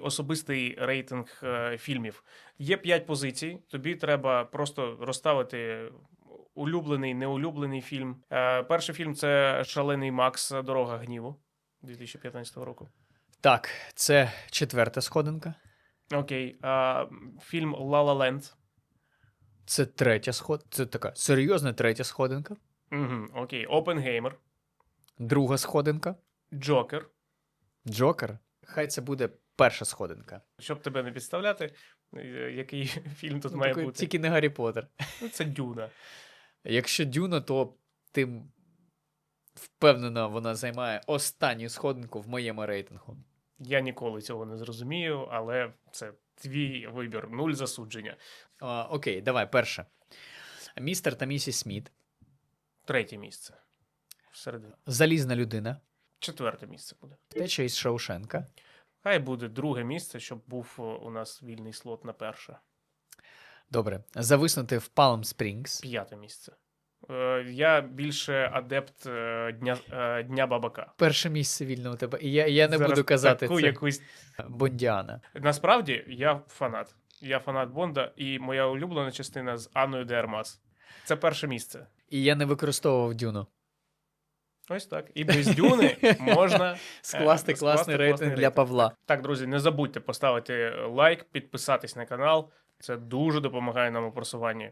особистий рейтинг е, фільмів. Є 5 позицій. Тобі треба просто розставити улюблений, неулюблений фільм. Е, Перший фільм це Шалений Макс Дорога гніву 2015 року. Так, це четверта сходинка. Окей. А, фільм La Land. Це третя сход. Це така серйозна третя сходинка. Угу, окей. Опенгеймер. Друга сходинка. Джокер. Джокер. Хай це буде перша сходинка. Щоб тебе не підставляти, е, який фільм тут Ну, має такий, бути. Тільки не Гаррі Поттер. Ну, Це Дюна. Якщо Дюна, то тим впевнено вона займає останню сходинку в моєму рейтингу. Я ніколи цього не зрозумію, але це твій вибір, нуль засудження. А, окей, давай, перше. Містер та місіс Сміт. Третє місце. Всередині. Залізна людина. Четверте місце буде. Теча із Шоушенка. Хай буде друге місце, щоб був у нас вільний слот на перше. Добре. Зависнути в Палм Спрінгс. П'яте місце. Е, я більше адепт е, дня, е, дня бабака. Перше місце вільне у тебе. І я, я не Зараз буду казати таку це якусь. Бондіана. Насправді я фанат. Я фанат Бонда, і моя улюблена частина з Анною де Армас. Це перше місце. І я не використовував Дюну. Ось так. І без дюни можна Скласти Е, класний рейтинг для. Павла. Так, друзі, не забудьте поставити лайк, підписатись на канал. Це дуже допомагає нам у просуванні